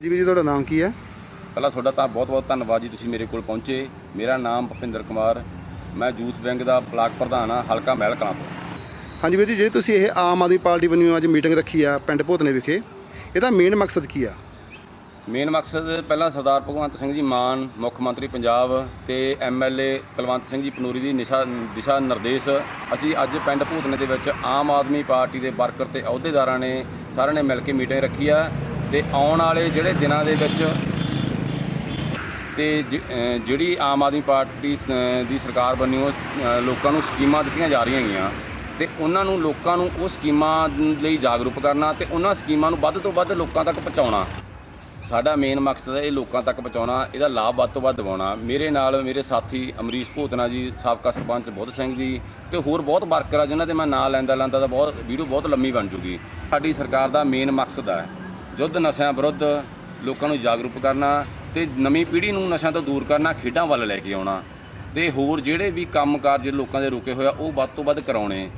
ਜੀ ਵੀਰ ਜੀ ਤੁਹਾਡਾ ਨਾਮ ਕੀ ਹੈ? ਪਹਿਲਾਂ ਤੁਹਾਡਾ ਤਾਂ ਬਹੁਤ-ਬਹੁਤ ਧੰਨਵਾਦ ਜੀ ਤੁਸੀਂ ਮੇਰੇ ਕੋਲ ਪਹੁੰਚੇ। ਮੇਰਾ ਨਾਮ ਭੁਪਿੰਦਰ ਕੁਮਾਰ। ਮੈਂ ਯੂਥ ਵਿੰਗ ਦਾ ਬਲਾਕ ਪ੍ਰਧਾਨ ਆ ਹਲਕਾ ਮਹਿਲ ਕਲਾਂ ਤੋਂ ਹਾਂਜੀ ਵੀਰ ਜੀ ਜੇ ਤੁਸੀਂ ਇਹ ਆਮ ਆਦਮੀ ਪਾਰਟੀ ਵੱਲੋਂ ਅੱਜ ਮੀਟਿੰਗ ਰੱਖੀ ਆ ਪਿੰਡ ਭੋਤਨੇ ਵਿਖੇ ਇਹਦਾ ਮੇਨ ਮਕਸਦ ਕੀ ਆ? ਮੇਨ ਮਕਸਦ ਪਹਿਲਾਂ ਸਰਦਾਰ ਭਗਵੰਤ ਸਿੰਘ ਜੀ ਮਾਨ, ਮੁੱਖ ਮੰਤਰੀ ਪੰਜਾਬ ਤੇ ਐਮਐਲਏ ਕੁਲਵੰਤ ਸਿੰਘ ਜੀ ਪਨੂਰੀ ਦੀ ਨਿਸ਼ਾ, ਦਿਸ਼ਾ ਨਿਰਦੇਸ਼, ਅਸੀਂ ਅੱਜ ਪਿੰਡ ਭੂਤਨੇ ਦੇ ਵਿੱਚ ਆਮ ਆਦਮੀ ਪਾਰਟੀ ਦੇ ਵਰਕਰ ਤੇ ਅਹੁਦੇਦਾਰਾਂ ਨੇ ਸਾਰਿਆਂ ਨੇ ਮਿਲ ਕੇ ਮੀਟਿੰਗ ਰੱਖੀ ਆ ਤੇ ਆਉਣ ਵਾਲੇ ਜਿਹੜੇ ਦਿਨਾਂ ਦੇ ਵਿੱਚ ਤੇ ਜਿਹੜੀ ਆਮ ਆਦਮੀ ਪਾਰਟੀ ਸ- ਦੀ ਸਰਕਾਰ ਬਣੀ, ਉਹ ਲੋਕਾਂ ਨੂੰ ਸਕੀਮਾਂ ਦਿੱਤੀਆਂ ਜਾ ਰਹੀਆਂ ਹੈਗੀਆਂ ਤੇ ਉਹਨਾਂ ਨੂੰ ਲੋਕਾਂ ਨੂੰ ਉਹ ਸਕੀਮਾਂ ਲਈ ਜਾਗਰੂਕ ਕਰਨਾ ਤੇ ਉਹਨਾਂ ਸਕੀਮਾਂ ਨੂੰ ਵੱਧ ਤੋਂ ਵੱਧ ਲੋਕਾਂ ਤੱਕ ਪਹੁੰਚਾਉਣਾ। ਸਾਡਾ ਮੇਨ ਮਕਸਦ ਹੈ ਇਹ ਲੋਕਾਂ ਤੱਕ ਪਹੁੰਚਾਉਣਾ, ਇਹਦਾ ਲਾਭ ਵੱਧ ਤੋਂ ਵੱਧ ਦਿਵਾਉਣਾ। ਮੇਰੇ ਨਾਲ ਮੇਰੇ ਸਾਥੀ ਅਮਰੀਸ਼ ਭੂਤਨਾ ਜੀ, ਸਾਬਕਾ ਸਰਪੰਚ ਬੁੱਧ ਸਿੰਘ ਜੀ ਤੇ ਹੋਰ ਬਹੁਤ ਵਰਕਰ ਆ, ਜਿਨ੍ਹਾਂ ਦੇ ਮੈਂ ਨਾਂ ਲੈਂਦਾ ਲੈਂਦਾ ਤਾਂ ਬਹੁਤ ਵੀਡੀਓ ਬਹੁਤ ਲੰਮੀ ਬਣ ਜੂਗੀ। ਸਾਡੀ ਸਰਕਾਰ ਦਾ ਮੇਨ ਮਕਸਦ ਹੈ ਯੁੱਧ ਨਸ਼ਿਆਂ ਵਿਰੁੱਧ ਲੋਕਾਂ ਨੂੰ ਜਾਗਰੂਕ ਕਰਨਾ ਤੇ ਨਵੀਂ ਪੀੜ੍ਹੀ ਨੂੰ ਨਸ਼ਿਆਂ ਤੋਂ ਦੂਰ ਕਰਨਾ, ਖੇਡਾਂ ਵੱਲ ਲੈ ਕੇ ਆਉਣਾ। ਤੇ ਹੋਰ ਜਿਹੜੇ ਵੀ ਕੰਮਕਾਜ ਲੋਕਾਂ ਦੇ ਰੁਕੇ ਹੋਇਆ ਉਹ ਵੱਧ ਤੋਂ ਵੱਧ ਕਰਾਉਣੇ।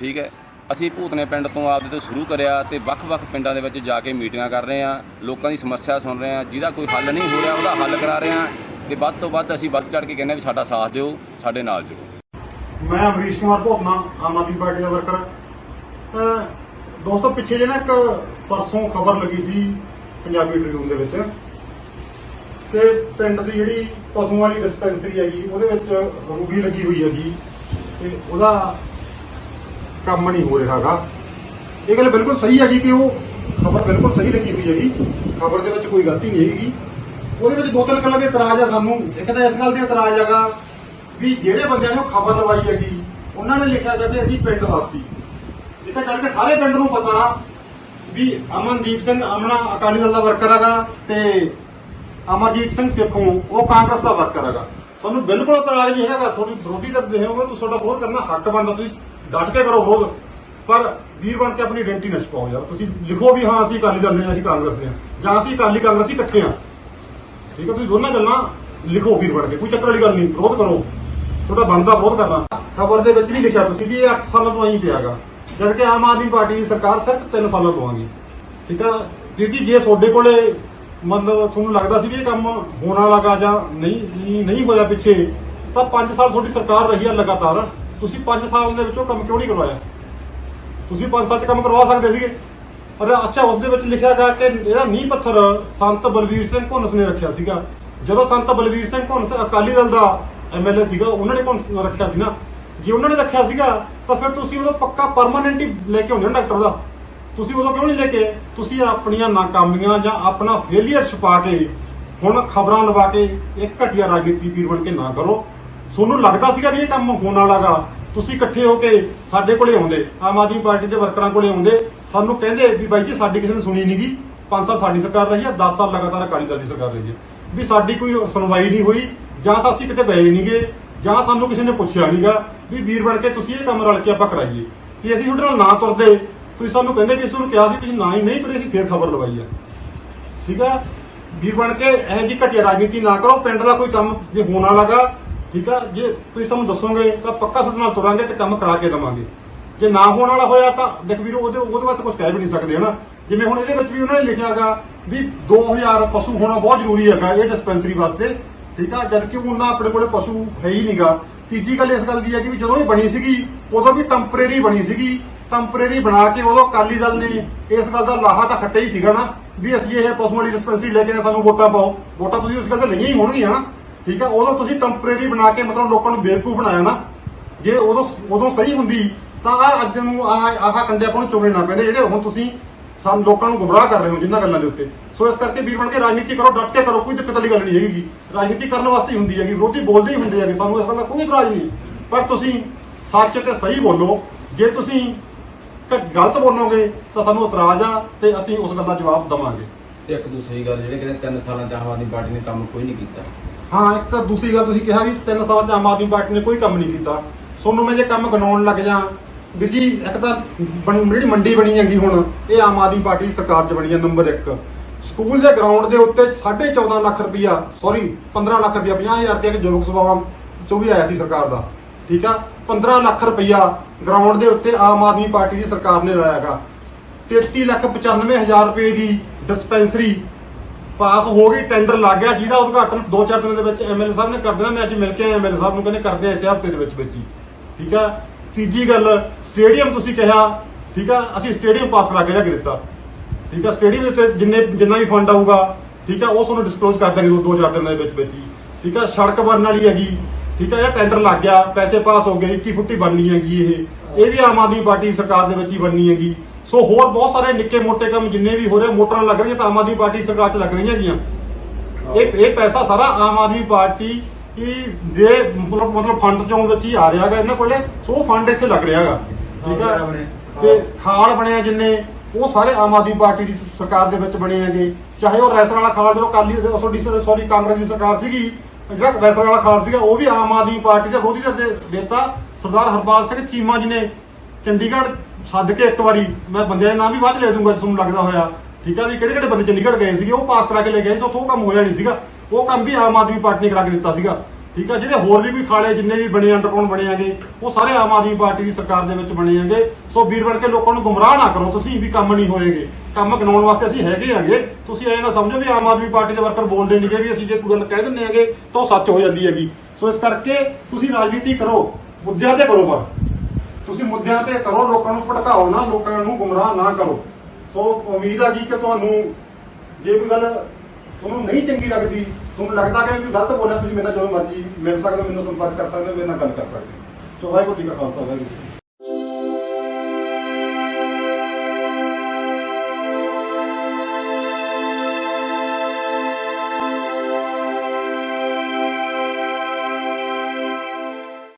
ਠੀਕ ਹੈ। ਅਸੀਂ ਭੂਤਨੇ ਪਿੰਡ ਤੋਂ ਆਪਦੇ ਤੋਂ ਸ਼ੁਰੂ ਕਰਿਆ ਤੇ ਵੱਖ-ਵੱਖ ਪਿੰਡਾਂ ਦੇ ਵਿੱਚ ਜਾ ਕੇ ਮੀਟਿੰਗਾਂ ਕਰ ਰਹੇ ਹਾਂ, ਲੋਕਾਂ ਦੀ ਸਮੱਸਿਆ ਸੁਣ ਰਹੇ ਹਾਂ, ਜਿਹਦਾ ਕੋਈ ਹੱਲ ਨਹੀਂ ਹੋ ਰਿਹਾ ਉਹਦਾ ਹੱਲ ਕਰਾ ਰਹੇ ਹਾਂ ਤੇ ਵੱਧ ਤੋਂ ਵੱਧ ਅਸੀਂ ਵੱਧ ਚੜ ਕੇ ਕਹਿੰਦੇ ਹਾਂ ਵੀ ਸਾਡਾ ਸਾਥ ਦਿਓ, ਸਾਡੇ ਨਾਲ ਜੁੜੋ। ਮੈਂ ਅਮਰੀਸ਼ ਕੁਮਾਰ ਭੋਪਨਾ ਆਮ ਆਦਮੀ ਪਾਰਟੀ ਦਾ ਵਰਕਰ ਦੋਸਤੋ, ਪਿੱਛੇ ਜੇ ਨਾ ਇੱਕ ਪਰਸੋਂ ਖਬਰ ਲੱਗੀ ਸੀ ਪੰਜਾਬੀ ਟ੍ਰਿਬਿਊਨ ਦੇ ਵਿੱਚ ਤੇ ਪਿੰਡ ਦੀ ਜਿਹੜੀ ਪਸ਼ੂਆਂ ਵਾਲੀ ਡਿਸਪੈਂਸਰੀ ਹੈਗੀ, ਉਹਦੇ ਵਿੱਚ ਰੂਗੀ ਲੱਗੀ ਹੋਈ ਹੈਗੀ ਤੇ ਉਹਦਾ ਕੰਮ ਨਹੀਂ ਹੋ ਰਿਹਾਗਾ। ਇਹ ਗੱਲ ਬਿਲਕੁਲ ਸਹੀ ਹੈਗੀ ਕਿ ਉਹ ਖਬਰ ਬਿਲਕੁਲ ਸਹੀ ਲੱਗੀ ਹੋਈ ਹੈਗੀ। ਖਬਰ ਦੇ ਵਿੱਚ ਕੋਈ ਗਲਤੀ ਨਹੀਂ ਹੈਗੀ। ਉਹਦੇ ਵਿੱਚ ਦੋ ਤਿੰਨ ਗੱਲਾਂ ਦੇ ਇਤਰਾਜ਼ ਆ ਸਾਨੂੰ। ਇੱਕ ਤਾਂ ਇਸ ਗੱਲ ਦੇ ਇਤਰਾਜ਼ ਹੈਗਾ ਵੀ ਜਿਹੜੇ ਬੰਦਿਆਂ ਨੇ ਉਹ ਖਬਰ ਲਵਾਈ ਹੈਗੀ, ਉਹਨਾਂ ਨੇ ਲਿਖਿਆ ਕਿ ਅਸੀਂ ਪਿੰਡ ਵਾਸੀ। ਇਹ ਤਾਂ ਕਰਕੇ ਸਾਰੇ ਪਿੰਡ ਨੂੰ ਪਤਾ ਵੀ ਅਮਨਦੀਪ ਸਿੰਘ ਅਮਨਾ ਅਕਾਲੀ ਦਲ ਦਾ ਵਰਕਰ ਹੈਗਾ ਤੇ ਅਮਰਜੀਤ ਸਿੰਘ ਸਿੱਖੋਂ, ਉਹ ਕਾਂਗਰਸ ਦਾ ਵਰਕਰ ਹੈਗਾ। ਸਾਨੂੰ ਬਿਲਕੁਲ ਇਤਰਾਜ਼ ਨਹੀਂ ਹੈਗਾ। ਤੁਹਾਡੀ ਵਿਰੋਧੀ ਦਾ ਹੋਵੇ ਤੁਸੀਂ ਤੁਹਾਡਾ ਵਿਰੋਧ ਕਰਨਾ ਹੱਕ ਬਣਦਾ ਤੁਸੀਂ ਡਟ ਕੇ ਕਰੋ ਵਿਰੋਧ ਪਰ ਵੀਰ ਬਣ ਕੇ ਆਪਣੀ ਆਇਡੈਂਟੀ ਨਾ ਛਪਾਓ ਯਾਰ। ਤੁਸੀਂ ਲਿਖੋ ਵੀ ਹਾਂ, ਅਸੀਂ ਅਕਾਲੀ ਦਲ ਦੇ ਹਾਂ ਅਸੀਂ ਕਾਂਗਰਸ ਦੇ ਹਾਂ। ਜਾਂ ਅਸੀਂ ਅਕਾਲੀ ਕਾਂਗਰਸੀ ਇਕੱਠੇ ਹਾਂ। ਠੀਕ ਹੈ, ਤੁਸੀਂ ਦੋਨਾਂ ਗੱਲਾਂ ਲਿਖੋ ਵੀਰ ਬਣ ਕੇ। ਕੋਈ ਚੱਕਰ ਵਾਲੀ ਗੱਲ ਨਹੀਂ। ਵਿਰੋਧ ਕਰੋ। ਤੁਹਾਡਾ ਬਣਦਾ ਵਿਰੋਧ ਕਰਨਾ। ਖਬਰ ਦੇ ਵਿੱਚ ਵੀ ਲਿਖਿਆ ਤੁਸੀਂ ਵੀ ਇਹ 8 ਸਾਲਾਂ ਤੋਂ ਆਈ ਪਿਆਗਾ। ਜਦ ਕਿ ਆਮ ਆਦਮੀ ਪਾਰਟੀ ਦੀ ਸਰਕਾਰ ਸਿਰਫ 3 ਸਾਲਾਂ ਤੋਂ ਆਗੀ। ਠੀਕ ਆ ਵੀਰ ਜੀ, ਜੇ ਤੁਹਾਡੇ ਕੋਲੇ ਮਤਲਬ ਤੁਹਾਨੂੰ ਲੱਗਦਾ ਸੀ ਵੀ ਇਹ ਕੰਮ ਹੋਣ ਵਾਲਾਗਾ ਜਾਂ ਨਹੀਂ, ਨਹੀਂ- ਨਹੀਂ ਹੋਇਆ ਪਿੱਛੇ, ਤਾਂ 5 ਸਾਲ ਤੁਹਾਡੀ ਸਰਕਾਰ ਰਹੀ ਆ ਲਗਾਤਾਰ। ਤੁਸੀਂ 5 ਸਾਲ ਦੇ ਵਿੱਚੋਂ ਕੰਮ ਕਿਉਂ ਨਹੀਂ ਕਰਵਾਇਆ? ਤੁਸੀਂ 5 ਸਾਲ ਚ ਕੰਮ ਕਰਵਾ ਸਕਦੇ ਸੀਗੇ। ਪਰ ਅੱਛਾ, ਉਸ ਦੇ ਵਿੱਚ ਲਿਖਿਆ ਗਿਆ ਕਿ ਇਹਦਾ ਨੀਂਹ ਪੱਥਰ ਸੰਤ ਬਲਵੀਰ ਸਿੰਘ ਘੁੰਨਸ ਨੇ ਰੱਖਿਆ ਸੀਗਾ। ਜਦੋਂ ਸੰਤ ਬਲਵੀਰ ਸਿੰਘ ਘੁੰਨਸ ਅਕਾਲੀ ਦਲ ਦਾ ਐਮਐਲਏ ਸੀਗਾ, ਉਹਨਾਂ ਨੇ ਘੁੰਨਸ ਰੱਖਿਆ ਸੀ ਨਾ। ਜੇ ਉਹਨਾਂ ਨੇ ਰੱਖਿਆ ਸੀਗਾ, ਤਾਂ ਫਿਰ ਤੁਸੀਂ ਉਹਦਾ ਪੱਕਾ ਪਰਮਾਨੈਂਟ ਹੀ ਲੈ ਕੇ ਆਉਂਦੇ ਨਾ ਡਾਕਟਰ ਦਾ। ਤੁਸੀਂ ਉਦੋਂ ਕਿਉਂ ਨਹੀਂ ਲੈ ਕੇ ਤੁਸੀਂ ਆਪਣੀਆਂ ਨਾਕਾਮੀਆਂ ਜਾਂ ਆਪਣਾ ਫੇਲਿਅਰ ਛੁਪਾ ਕੇ, ਹੁਣ ਖਬਰਾਂ ਲਵਾ ਕੇ ਇੱਕ ਘਟੀਆ ਰਾਜਨੀਤੀ ਵੀਰ ਬਣ ਕੇ ਨਾ ਕਰੋ। ਤੁਹਾਨੂੰ ਲੱਗਦਾ ਸੀਗਾ ਵੀ ਇਹ ਕੰਮ ਹੋਣ ਵਾਲਾਗਾ। ਤੁਸੀਂ ਇਕੱਠੇ ਹੋ ਕੇ ਸਾਡੇ ਕੋਲੇ ਆਉਂਦੇ। ਆਮ ਆਦਮੀ ਪਾਰਟੀ ਦੇ ਵਰਕਰਾਂ ਕੋਲੇ ਆਉਂਦੇ। ਸਾਨੂੰ ਕਹਿੰਦੇ ਵੀ ਬਾਈ ਜੀ, ਸਾਡੀ ਕਿਸੇ ਨੇ ਸੁਣੀ ਨਹੀਂਗੀ 5 ਸਾਲ ਸਾਡੀ ਸਰਕਾਰ ਰਹੀ ਹੈ 10 ਸਾਲ ਲਗਾਤਾਰ ਅਕਾਲੀ ਦਲ ਦੀ ਸਰਕਾਰ ਰਹੀ ਹੈ। ਵੀ ਸਾਡੀ ਕੋਈ ਸੁਣਵਾਈ ਨਹੀਂ ਹੋਈ, ਜਾਂ ਅਸੀਂ ਕਿਤੇ ਗਏ ਨਹੀਂਗੇ ਜਾਂ ਸਾਨੂੰ ਕਿਸੇ ਨੇ ਪੁੱਛਿਆ ਨਹੀਂਗਾ ਵੀ ਵੀਰ ਬਣ ਕੇ ਤੁਸੀਂ ਇਹ ਕੰਮ ਰਲ ਕੇ ਆਪਾਂ ਕਰਾਈਏ। ਤੇ ਅਸੀਂ ਤੁਹਾਡੇ ਨਾਲ ਨਾ ਤੁਰਦੇ। ਤੁਸੀਂ ਸਾਨੂੰ ਕਹਿੰਦੇ ਵੀ ਅਸੀਂ ਨੂੰ ਕਿਹਾ ਸੀ ਤੁਸੀਂ ਨਾ ਹੀ ਨਹੀਂ ਤੁਰੇ, ਅਸੀਂ ਫੇਰ ਖਬਰ ਲਵਾਈ ਆ। ਠੀਕ ਆ? ਵੀਰ ਬਣ ਕੇ ਇਹ ਜੀ ਘਟੀਆ ਰਾਜਨੀਤੀ ਨਾ ਕਰੋ। ਪਿੰਡ ਦਾ ਕੋਈ ਕੰਮ ਜੇ ਹੋਣ ਵਾਲਾਗਾ ਠੀਕ ਆ? ਜੇ ਤੁਸੀਂ ਸਾਨੂੰ ਦੱਸੋਗੇ ਤਾਂ ਪੱਕਾ ਤੁਹਾਡੇ ਨਾਲ ਤੁਰਾਂਗੇ ਤੇ ਕੰਮ ਕਰਾ ਕੇ ਦਵਾਂਗੇ। ਜੇ ਨਾ ਹੋਣ ਵਾਲਾ ਹੋਇਆ ਤਾਂ ਦੇਖ ਵੀਰੋ ਉਹਦੇ ਉਹਦੇ ਵਾਸਤੇ ਕੁਝ ਕਹਿ ਵੀ ਨਹੀਂ ਸਕਦੇ ਹਨਾ? ਜਿਵੇਂ ਹੁਣ ਇਹਦੇ ਵਿੱਚ ਵੀ ਉਹਨਾਂ ਨੇ ਲਿਖਿਆਗਾ ਵੀ 2000 ਪਸ਼ੂ ਹੋਣਾ ਬਹੁਤ ਜ਼ਰੂਰੀ ਹੈਗਾ ਇਹ ਡਿਸਪੈਂਸਰੀ ਵਾਸਤੇ ਠੀਕ ਆ? ਜਦ ਕਿ ਉਹਨਾਂ ਆਪਣੇ ਕੋਲੇ ਪਸ਼ੂ ਹੈ ਹੀ ਨਹੀਂਗਾ ਤੀਜੀ ਗੱਲ ਇਸ ਗੱਲ ਦੀ ਹੈ ਕਿ ਵੀ ਜਦੋਂ ਇਹ ਬਣੀ ਸੀਗੀ ਉਦੋਂ ਵੀ ਟੈਂਪਰੇਰੀ ਬਣੀ ਸੀਗੀ। ਟੈਂਪਰੇਰੀ ਬਣਾ ਕੇ ਉਦੋਂ ਅਕਾਲੀ ਦਲ ਨੇ ਇਸ ਗੱਲ ਦਾ ਲਾਹਾ ਤਾਂ ਖੱਟਿਆ ਹੀ ਸੀਗਾ ਨਾ ਵੀ ਅਸੀਂ ਇਹ ਪਸ਼ੂ ਵਾਲੀ ਡਿਸਪੈਂਸਰੀ ਲੈ ਕੇ ਆਏ, ਸਾਨੂੰ ਵੋਟਾਂ ਪਾਓ। ਵੋਟਾਂ ਤੁਸੀਂ ਉਸ ਗੱਲ ਤੇ ਲਈਆਂ ਹੀ ਹੋਣਗੀਆਂ ਨਾ ਠੀਕ ਹੈ ਉਦੋਂ ਤੁਸੀਂ ਟੈਂਪਰੇਰੀ ਬਣਾ ਕੇ ਮਤਲਬ ਲੋਕਾਂ ਨੂੰ ਬੇਵਕੂਫ ਬਣਾਇਆ ਨਾ, ਜੇ ਉਦੋਂ ਉਦੋਂ ਸਹੀ ਹੁੰਦੀ, ਤਾਂ ਆ ਅੱਜ ਨੂੰ ਆਹ ਆਹ ਕੰਡੇ ਆਪਾਂ ਨੂੰ ਚੁਗਣੇ ਨਾ ਪੈਂਦੇ, ਜਿਹੜੇ ਹੁਣ ਤੁਸੀਂ ਸਾਨੂੰ ਲੋਕਾਂ ਨੂੰ ਗੁੰਮਰਾਹ ਕਰ ਰਹੇ ਹੋ ਜਿੰਨਾਂ ਗੱਲਾਂ ਦੇ ਉੱਤੇ। ਸੋ ਇਸ ਕਰਕੇ ਵੀਰ ਬਣ ਕੇ ਰਾਜਨੀਤੀ ਕਰੋ, ਡਟ ਕੇ ਕਰੋ, ਕੋਈ ਦਿੱਕਤ ਵਾਲੀ ਗੱਲ ਨਹੀਂ ਹੈਗੀ। ਰਾਜਨੀਤੀ ਕਰਨ ਵਾਸਤੇ ਹੁੰਦੀ ਹੈਗੀ, ਵਿਰੋਧੀ ਬੋਲਦੇ ਹੀ ਹੁੰਦੇ ਹੈਗੇ, ਸਾਨੂੰ ਇਸ ਗੱਲ ਦਾ ਕੋਈ ਇਤਰਾਜ਼ ਨਹੀਂ। ਪਰ ਤੁਸੀਂ ਸੱਚ ਤੇ ਸਹੀ ਬੋਲੋ, ਜੇ ਤੁਸੀਂ ਗਲਤ ਬੋਲੋਗੇ, ਤਾਂ ਸਾਨੂੰ ਇਤਰਾਜ਼ ਆ ਤੇ ਅਸੀਂ ਉਸ ਗੱਲ ਦਾ ਜਵਾਬ ਦਵਾਂਗੇ। ਤੇ ਇੱਕ ਦੂਸਰੀ ਗੱਲ ਜਿਹੜੇ ਕਹਿੰਦੇ ਤਿੰਨ ਸਾਲਾਂ ਚ ਆਮ ਆਦਮੀ ਪਾਰਟੀ ਨੇ ਕੰਮ ਕੋਈ ਨਹੀਂ ਕੀਤਾ। ਹਾਂ, ਇੱਕ ਦੂਸਰੀ ਗੱਲ ਤੁਸੀਂ ਕਿਹਾ ਵੀ 3 ਸਾਲਾਂ ਚ ਆਮ ਆਦਮੀ ਪਾਰਟੀ ਨੇ ਕੋਈ ਕੰਮ ਨਹੀਂ ਕੀਤਾ। ਸੋਨੂੰ ਮੈਂ ਜੇ ਕੰਮ ਗਣਾਉਣ ਲੱਗ ਜਾ ਵੀ ਜੀ, ਇੱਕ ਤਾਂ ਜਿਹੜੀ ਮੰਡੀ ਬਣੀ ਹੈਗੀ ਹੁਣ, ਇਹ ਆਮ ਆਦਮੀ ਪਾਰਟੀ ਸਰਕਾਰ ਚ ਬਣੀ ਹੈ, ਨੰਬਰ 1 ਸਕੂਲ ਦੇ ਗਰਾਊਂਡ ਦੇ ਉੱਤੇ 14.5 ਲੱਖ ਰੁਪਇਆ ਸੌਰੀ 15 ਲੱਖ ਰੁਪਇਆ 50000 ਰੁਪਇਆ ਕਿ ਯੋਗ ਸਭਾਵਾਂ ਚੋਂ ਵੀ ਆਇਆ ਸੀ ਸਰਕਾਰ ਦਾ। ਠੀਕ ਆ? 15 ਲੱਖ ਰੁਪਇਆ ਗਰਾਊਂਡ ਦੇ ਉੱਤੇ ਆਮ ਆਦਮੀ ਪਾਰਟੀ ਦੀ ਸਰਕਾਰ ਨੇ ਲਾਇਆਗਾ 33 ਲੱਖ 95 ਹਜ਼ਾਰ ਰੁਪਏ ਦੀ ਡਿਸਪੈਂਸਰੀ ਪਾਸ ਹੋ ਗਈ ਟੈਂਡਰ ਲੱਗ ਗਿਆ, ਜਿਹਦਾ ਉਦਘਾਟਨ 2-4 ਦਿਨਾਂ ਦੇ ਵਿੱਚ ਐਮਐਲਏ ਸਾਹਿਬ ਨੇ ਕਰ ਦੇਣਾ, ਮੈਂ ਅੱਜ ਮਿਲ ਕੇ ਆਇਆ ਐਮਐਲਏ ਸਾਹਿਬ ਨੂੰ ਕਹਿੰਦੇ ਕਰਦੇ ਆ ਇਸੇ ਹਫ਼ਤੇ ਦੇ ਵਿੱਚ ਵਿੱਚ ਹੀ। ਠੀਕ ਆ? ਤੀਜੀ ਗੱਲ ਸਟੇਡੀਅਮ ਤੁਸੀਂ ਕਿਹਾ, ਠੀਕ ਆ? ਅਸੀਂ ਸਟੇਡੀਅਮ ਪਾਸ ਕਰਾ ਕੇ ਲਿਆ ਕੇ ਦਿੱਤਾ ਠੀਕ ਆ? ਸਟੇਡੀਅਮ ਦੇ ਉੱਤੇ ਜਿੰਨੇ, ਜਿੰਨਾ ਵੀ ਫੰਡ ਆਊਗਾ, ਠੀਕ ਆ, ਉਹ ਤੁਹਾਨੂੰ ਡਿਸਕਲੋਜ਼ ਕਰ ਦਾਂਗੇ ਦੋ ਚਾਰ ਦਿਨਾਂ ਦੇ ਵਿੱਚ ਵਿੱਚ ਹੀ। ਠੀਕ ਆ? ਸੜਕ ਬਣਨ ਵਾਲੀ ਹੈਗੀ, ਠੀਕ ਆ? ਇਹ ਟੈਂਡਰ ਲੱਗ ਗਿਆ, ਪੈਸੇ ਪਾਸ ਹੋ ਗਏ 21 ਫੁੱਟੀ ਬਣਨੀ ਹੈਗੀ ਇਹ। ਇਹ ਵੀ ਆਮ ਆਦਮੀ ਪਾਰਟੀ ਸਰਕਾਰ ਦੇ ਵਿੱਚ ਹੀ ਬਣਨੀ ਹੈਗੀ। ਸੋ ਹੋਰ ਬਹੁਤ ਸਾਰੇ ਨਿੱਕੇ ਮੋਟੇ ਕੰਮ ਜਿੰਨੇ ਵੀ ਹੋ ਰਹੇ ਮੋਟਰਾਂ ਲੱਗ ਰਹੀਆਂ ਤਾਂ ਆਮ ਆਦਮੀ ਪਾਰਟੀ ਸਰਕਾਰ 'ਚ ਲੱਗ ਰਹੀਆਂ ਹੈਗੀਆਂ ਇਹ ਇਹ ਪੈਸਾ ਸਾਰਾ ਆਮ ਆਦਮੀ ਪਾਰਟੀ ਹੀ ਦੇ ਮਤਲਬ ਮਤਲਬ ਫੰਡ ਚੋਂ ਵਿੱਚ ਹੀ ਆ ਰਿਹਾ ਹੈਗਾ ਇਹਨਾਂ ਕੋਲੇ ਸੋ ਫੰਡ ਇੱਥੇ ਲੱਗ ਰਿਹਾ ਹੈਗਾ ਠੀਕ ਆ? ਤੇ ਖਾਲ। ਬਣਿਆ ਜਿੰਨੇ ਉਹ ਸਾਰੇ ਆਮ ਆਦਮੀ ਪਾਰਟੀ ਦੀ ਸਰਕਾਰ ਦੇ ਵਿੱਚ ਬਣੇ ਹੈਗੇ। ਚਾਹੇ ਉਹ ਰੈਸਰ ਵਾਲਾ ਖਾਲ ਜਦੋਂ ਕਾਲੀ ਸੋਰੀ ਸੋਰੀ ਕਾਂਗਰਸ ਦੀ ਸਰਕਾਰ ਸੀਗੀ ਜਿਹੜਾ ਰੈਸਰ ਵਾਲਾ ਖਾਲ ਸੀਗਾ ਉਹ ਵੀ ਆਮ ਆਦਮੀ ਪਾਰਟੀ ਦੇ ਵਿਰੋਧੀ ਦੇ ਦਿੱਤਾ। ਸਰਦਾਰ ਹਰਪਾਲ ਸਿੰਘ ਚੀਮਾ ਜੀ ਨੇ ਚੰਡੀਗੜ੍ਹ ਸੱਦ ਕੇ ਇੱਕ ਵਾਰੀ, ਮੈਂ ਬੰਦਿਆਂ ਦੇ ਨਾਮ ਵੀ ਬਾਅਦ ਚ ਲੈ ਦੂੰਗਾ ਜੇ ਤੁਹਾਨੂੰ ਲੱਗਦਾ ਹੋਇਆ। ਠੀਕ ਆ ਵੀ ਕਿਹੜੇ ਕਿਹੜੇ ਬੰਦੇ ਚੰਡੀਗੜ੍ਹ ਗਏ ਸੀਗੇ, ਉਹ ਪਾਸ ਕਰਾ ਕੇ ਲੈ ਗਏ ਸੀ, ਉੱਥੋਂ ਉਹ ਕੰਮ ਹੋਇਆ ਨਹੀਂ ਸੀਗਾ। ਉਹ ਕੰਮ ਵੀ ਆਮ ਆਦਮੀ ਪਾਰਟੀ ਨੇ ਕਰਾ ਕੇ ਦਿੱਤਾ ਸੀਗਾ। ਠੀਕ ਆ, ਜਿਹੜੇ ਹੋਰ ਵੀ ਕੋਈ ਖਾਲੇ ਜਿੰਨੇ ਵੀ ਬਣੇ ਅੰਡਰਗਰਾਉਂਡ ਬਣੇ ਹੈਗੇ, ਉਹ ਸਾਰੇ ਆਮ ਆਦਮੀ ਪਾਰਟੀ ਦੀ ਸਰਕਾਰ ਦੇ ਵਿੱਚ ਬਣੇ ਹੈਗੇ। ਸੋ ਵੀਰ ਬਣ ਕੇ ਲੋਕਾਂ ਨੂੰ ਗੁੰਮਰਾਹ ਨਾ ਕਰੋ, ਤੁਸੀਂ ਵੀ ਕੰਮ ਨਹੀਂ ਹੋਏਗੇ। ਕੰਮ ਗਨਾਉਣ ਵਾਸਤੇ ਅਸੀਂ ਹੈਗੇ ਹੈਗੇ। ਤੁਸੀਂ ਐ ਨਾ ਸਮਝੋ ਵੀ ਆਮ ਆਦਮੀ ਪਾਰਟੀ ਦੇ ਵਰਕਰ ਬੋਲਦੇ ਨਹੀਂਗੇ ਵੀ ਅਸੀਂ ਜੇ ਕੋਈ ਗੱਲ ਕਹਿ ਦਿੰਦੇ ਹੈਗੇ, ਤਾਂ ਉਹ ਸੱਚ ਹੋ ਜਾਂਦੀ ਹੈਗੀ। ਸੋ ਇਸ ਕਰਕੇ ਤੁਸੀਂ ਰਾਜਨੀਤੀ ਕਰੋ, ਮੁੱਦਿਆਂ ਤੇ ਕਰੋ ਪਰ ਤੁਸੀਂ ਮੁੱਦਿਆਂ ਤੇ ਕਰੋ, ਲੋਕਾਂ ਨੂੰ ਭੜਕਾਓ ਨਾ, ਲੋਕਾਂ ਨੂੰ ਗੁੰਮਰਾਹ ਨਾ ਕਰੋ। ਸੋ ਉਮੀਦ ਆ ਕਿ ਤੁਹਾਨੂੰ ਜੇ ਕੋਈ ਗੱਲ ਤੁਹਾਨੂੰ ਨਹੀਂ ਚੰਗੀ ਲੱਗਦੀ, ਤੁਹਾਨੂੰ ਲੱਗਦਾ ਕਿ ਕੋਈ ਗਲਤ ਬੋਲਿਆ, ਤੁਸੀਂ ਮੇਰੇ ਨਾਲ ਜਦੋਂ ਮਰਜ਼ੀ ਮਿਲ ਸਕਦੇ ਹੋ, ਮੈਨੂੰ ਸੰਪਰਕ ਕਰ ਸਕਦੇ ਹੋ, ਮੇਰੇ ਨਾਲ ਗੱਲ ਕਰ ਸਕਦੇ ਹੋ। ਸੋ ਵਾਹਿਗੁਰੂ ਜੀ ਕਾ ਖਾਲਸਾ, ਵਾਹਿਗੁਰੂ ਜੀ